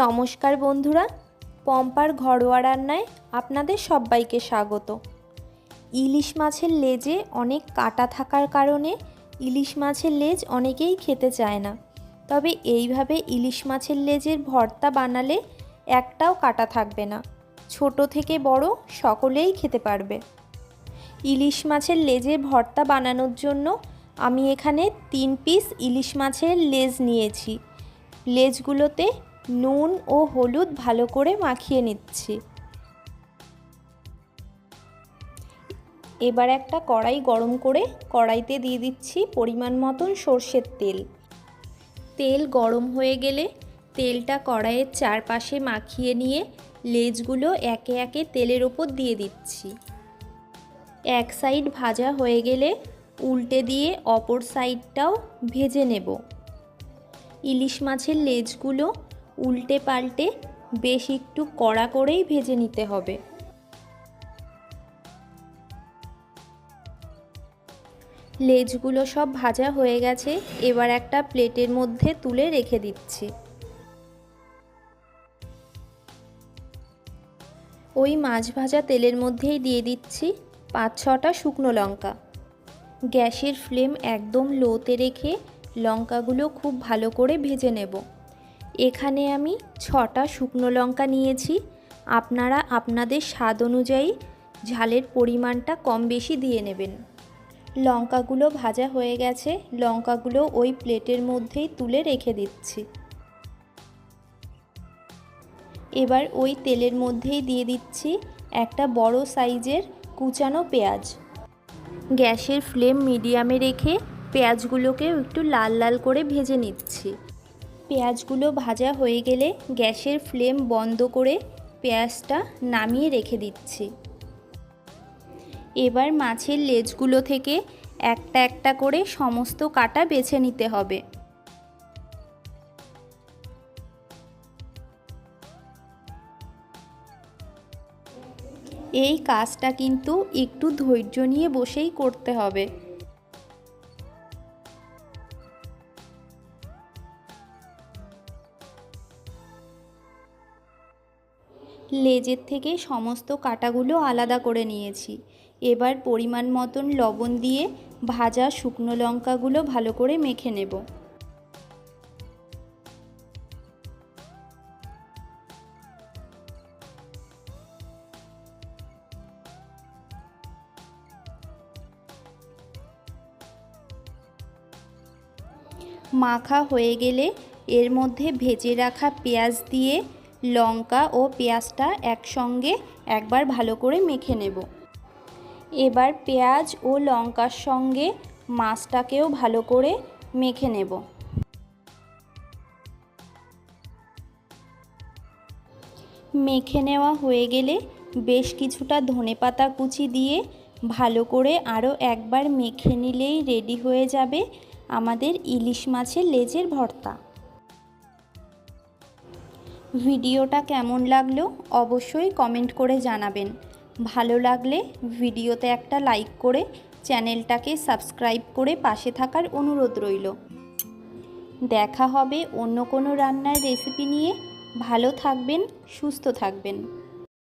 নমস্কার বন্ধুরা, পম্পার ঘরোয়া রান্নায় আপনাদের সবাইকে স্বাগত। ইলিশ মাছের লেজে অনেক কাটা থাকার কারণে ইলিশ মাছের লেজ অনেকেই খেতে চায় না। তবে এইভাবে ইলিশ মাছের লেজের ভর্তা বানালে একটাও কাটা থাকবে না। ছোট থেকে বড় সকলেই খেতে পারবে। ইলিশ মাছের লেজের ভর্তা বানানোর জন্য আমি এখানে তিন পিস ইলিশ মাছের লেজ নিয়েছি। লেজগুলোতে নুন ও হলুদ ভালো করে মাখিয়ে নিচ্ছি। এবার একটা কড়াই গরম করে কড়াইতে দিয়ে দিচ্ছি পরিমাণ মতন সর্ষের তেল। তেল গরম হয়ে গেলে তেলটা কড়াইয়ের চারপাশে মাখিয়ে নিয়ে লেজগুলো একে একে তেলের ওপর দিয়ে দিচ্ছি। এক সাইড ভাজা হয়ে গেলে উল্টে দিয়ে অপর সাইডটাও ভেজে নেব। ইলিশ মাছের লেজগুলো উল্টে পাল্টে বেশ একটু কড়া করেই ভেজে নিতে হবে। লেজগুলো সব ভাজা হয়ে গেছে, এবার একটা প্লেটের মধ্যে তুলে রেখে দিচ্ছি। ওই মাছ ভাজা তেলের মধ্যেই দিয়ে দিচ্ছি পাঁচ ছটা শুকনো লঙ্কা। গ্যাসের ফ্লেম একদম লোতে রেখে লঙ্কাগুলো খুব ভালো করে ভেজে নেব। এখানে আমি ছটা শুকনো লঙ্কা নিয়েছি। আপনারা আপনাদের স্বাদ অনুযায়ী ঝালের পরিমাণটা কম বেশি দিয়ে নেবেন। লঙ্কাগুলো ভাজা হয়ে গেছে। লঙ্কাগুলো ওই প্লেটের মধ্যেই তুলে রেখে দিচ্ছি। এবার ওই তেলের মধ্যেই দিয়ে দিচ্ছি একটা বড় সাইজের কুচানো পেঁয়াজ। গ্যাসের ফ্লেম মিডিয়ামে রেখে পেঁয়াজগুলোকেও একটু লাল লাল করে ভেজে নিচ্ছি। পেঁয়াজগুলো ভাজা হয়ে গেলে গ্যাসের ফ্লেম বন্ধ করে পেঁয়াজটা নামিয়ে রেখে দিচ্ছি। এবার মাছের লেজগুলো থেকে একটা একটা করে সমস্ত কাটা বেছে নিতে হবে। এই কাজটা কিন্তু একটু ধৈর্য নিয়ে বসেই করতে হবে। লেজের থেকে সমস্ত কাটাগুলো আলাদা করে নিয়েছি। এবার পরিমাণ মতন লবণ দিয়ে ভাজা শুকনো লঙ্কাগুলো ভালো করে মেখে নেব। মাখা হয়ে গেলে এর মধ্যে ভেজে রাখা পেঁয়াজ দিয়ে লঙ্কা ও পেঁয়াজটা একসঙ্গে একবার ভালো করে মেখে নেব। এবার পেঁয়াজ ও লঙ্কার সঙ্গে মাছটাকেও ভালো করে মেখে নেব। মেখে নেওয়া হয়ে গেলে বেশ কিছুটা ধনেপাতা কুচি দিয়ে ভালো করে আরও একবার মেখে নিলেই রেডি হয়ে যাবে আমাদের ইলিশ মাছের লেজের ভর্তা। ভিডিওটা কেমন লাগল অবশ্যই কমেন্ট করে জানাবেন। ভালো লাগলে ভিডিওতে একটা লাইক করে চ্যানেলটাকে সাবস্ক্রাইব করে পাশে থাকার অনুরোধ রইল। দেখা হবে অন্য কোনো রান্নার রেসিপি নিয়ে। ভালো থাকবেন, সুস্থ থাকবেন।